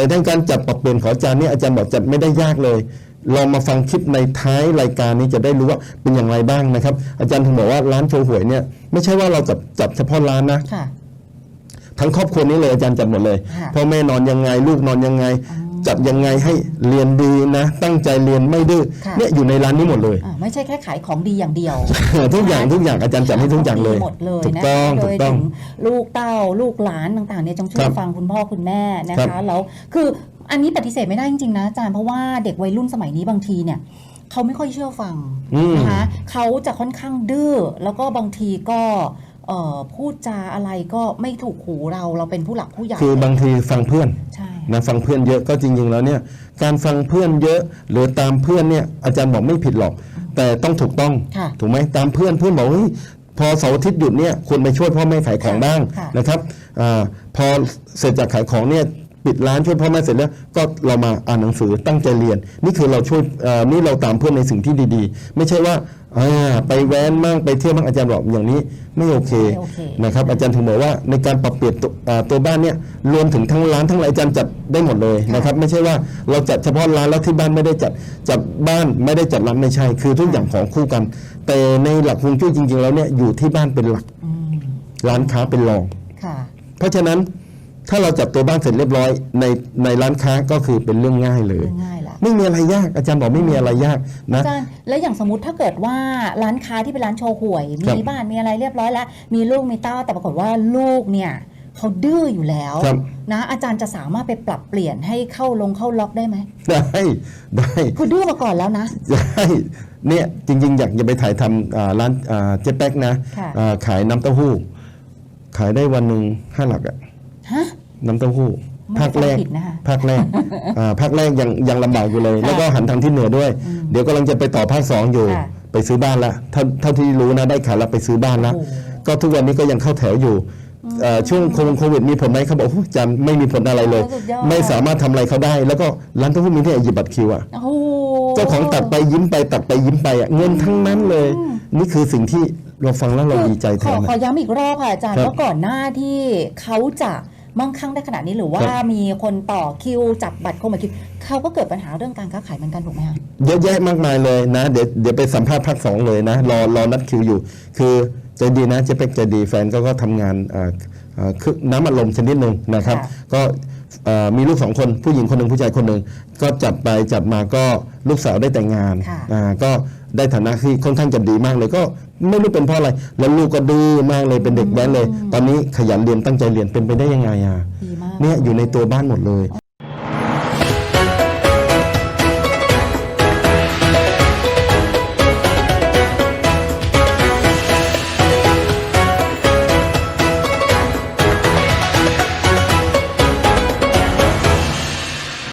แต่ในการจัดปรับเปลี่ยนของอาจารย์เนี่ยอาจารย์บอกจัดไม่ได้ยากเลยลองมาฟังคลิปในท้ายรายการนี้จะได้รู้ว่าเป็นอย่างไรบ้างนะครับ อาจารย์ถึงบอกว่าร้านโชว์หวยเนี่ยไม่ใช่ว่าเราจับจับเฉพาะร้านนะค่ะทั้งครอบครัวนี้เลยอาจารย์จัดหมดเลยค่ะพ่อแม่นอนยังไง ลูกนอนยังไง จัดยังไงให้เรียนดีนะ ตั้งใจเรียนไม่ดื้อค่ะ เนี่ยอยู่ในร้านนี้หมดเลย อ่าไม่ใช่แค่ขายของดีอย่างเดียว ทุกอย่างทุกอย่างอาจารย์จัดให้ทุกอย่างเลยขดีหมดเลยถูกนะต้องโดถูยกต้องถึงลูกเต้าลูกหลานต่างๆเนี่ยจงเชื่ครัอบฟังคุณพ่อคุณแม่นะครัคะบแล้วคืออันนี้ปฏิเสธไม่ได้จริงๆนะอาจารย์เพราะว่าเด็กวัยรุ่นสมัยนี้บางทีเนี่ยเขาไม่ค่อยเชื่อฟังอืมนะคะเขาจะค่อนข้างดื้อแล้วก็บางทีก็เอ่อพูดจาอะไรก็ไม่ถูกหูเราเราเป็นผู้หลักผู้ใหญ่คือบางทีฟังเพื่อน ใช่ นะฟังเพื่อนเยอะก็จริงๆแล้วเนี่ยการฟังเพื่อนเยอะหรือตามเพื่อนเนี่ยอาจารย์บอกไม่ผิดหรอก แต่ต้องถูกต้องค่ะถูกไหมตามเพื่อนเพื่อนบอกเฮ้ยพอเสาร์อาทิตย์หยุดเนี่ยควรไปช่วยพ่อแม่ขายของบ้างค่ะ นะครับอาพอเสร็จจากขายของเนี่ย ปิดร้านช่วยพ่อแม่เสร็จแล้วก็เรามาอ่านหนังสือตั้งใจเรียน นี่คือเราช่วยเอ่อนี่เราตามเพื่อนในสิ่งที่ดีๆ ไม่ใช่ว่าอ่าไปแว้นมั่งไปเที่ยวมั่งอาจารย์บอกอย่างนี้ไม่โอเคไม่โอเคนะครับอาจารย์ถึงบอกว่าในการปรับเปลี่ยนตัวอ่าตัวบ้านเนี่ยรวมถึงทั้งร้านทั้งอะไรอาจารย์จัดได้หมดเลยนะครับไม่ใช่ว่าเราจัดเฉพาะร้านแล้วที่บ้านไม่ได้จัดจัดบ้านไม่ได้จัดร้านไม่ใช่ คือทุกอย่างของคู่กัน แต่ในหลักฮวงจุ้ยจริง ๆ แล้วเนี่ยอยู่ที่บ้านเป็นหลักอืมร้านค้าเป็นรองค่ะเพราะฉะนั้น ถ้าเราจัดตัวบ้านเสร็จเรียบร้อยในในร้านค้าก็คือเป็นเรื่องง่ายเลย ง่ายๆละไม่มีอะไรยากอาจารย์บอกไม่มีอะไรยากนะ อาจารย์แล้วอย่างสมมติถ้าเกิดว่าร้านค้าที่เป็นร้านโชว์หวย ครับมีบ้านมีอะไรเรียบร้อยแล้ว มีลูกมีเต้าแต่ปรากฏว่าลูกเนี่ยเขาดื้ออยู่แล้วครับ นะอาจารย์จะสามารถไปปรับเปลี่ยนให้เข้าลงเข้าล็อกได้ไหมได้ได้คือดื้อมาก่อนแล้วนะใช่เนี่ยจริง ๆ อยากจะไปถ่ายทำอ่าร้านอ่าเจ๊แป๊กนะค่ะ อ่าขายน้ำเต้าหู้ ขายได้วันหนึ่งห้าหลักอะ ฮะ น้ำเต้าหู้ไม่ภาคแรกฟังผิดนะคะ ภาคแรกอ่าภาคแรกยังยังลำบากอยู่เลยค่ะแล้วก็หันทางที่เหนือด้วยอืมเดี๋ยวกำลังจะไปต่อภาคสองอยู่ ค่ะ ไปซื้อบ้านละเท่าเท่าที่รู้นะได้ขายแล้วไปซื้อบ้านละโอ้โหก็ทุกวันนี้ก็ยังเข้าแถวอยู่เอ่อช่วงโควิดโควิดมีผลไหมเขาบอกโอ้โหจำไม่มีผลอะไรเลยสุดยอด ไม่สามารถทำอะไรเขาได้ แล้วก็ร้านเต้าหู้มีที่ไหนหยิบบัตรคิวอะโอ้โห เจ้าของตัดไปยิ้มไปตัดไปยิ้มไปอะเงินทั้งนั้นเลย นี่คือสิ่งที่เราฟังแล้วเราดีใจแทขอนขอนะย้ำอีกรอบค่ะอาจารย์ครับว่าก่อนหน้าที่เขาจะ มั่งคั่งได้ขนาดนี้หรือว่าครับมีคนต่อคิวจับบัตรเข้ามาคิวเขาก็เกิดปัญหาเรื่องการค้าขายเหมือนกันถูกไหมคะเยอะแยะมากมายเลยนะ เดี๋ยวเดี๋ยวไปสัมภาษณ์ภาคสองเลยนะ รอรอนัดคิวอยู่ คือใจดีนะเจ๊เป็กใจดีแฟนก็ก็ทำงานอ่าอ่าคือน้ำอัดลมชนิดหนึ่งนะครับค่ะก็เอ่อมีลูกสองคนผู้หญิงคนหนึ่งผู้ชายคนหนึ่งก็จัดไปจัดมาก็ลูกสาวได้แต่งงานค่ะอ่าก็ ได้ฐานะที่ค่อนข้างจะดีมากเลยก็ไม่รู้เป็นเพราะอะไร แล้วลูกก็ดื้อมากเลยเป็นเด็กแว้นเลย ตอนนี้ขยันเรียนตั้งใจเรียนเป็นไปได้ยังไงอะดีมาก เนี่ยอยู่ในตัวบ้านหมดเลย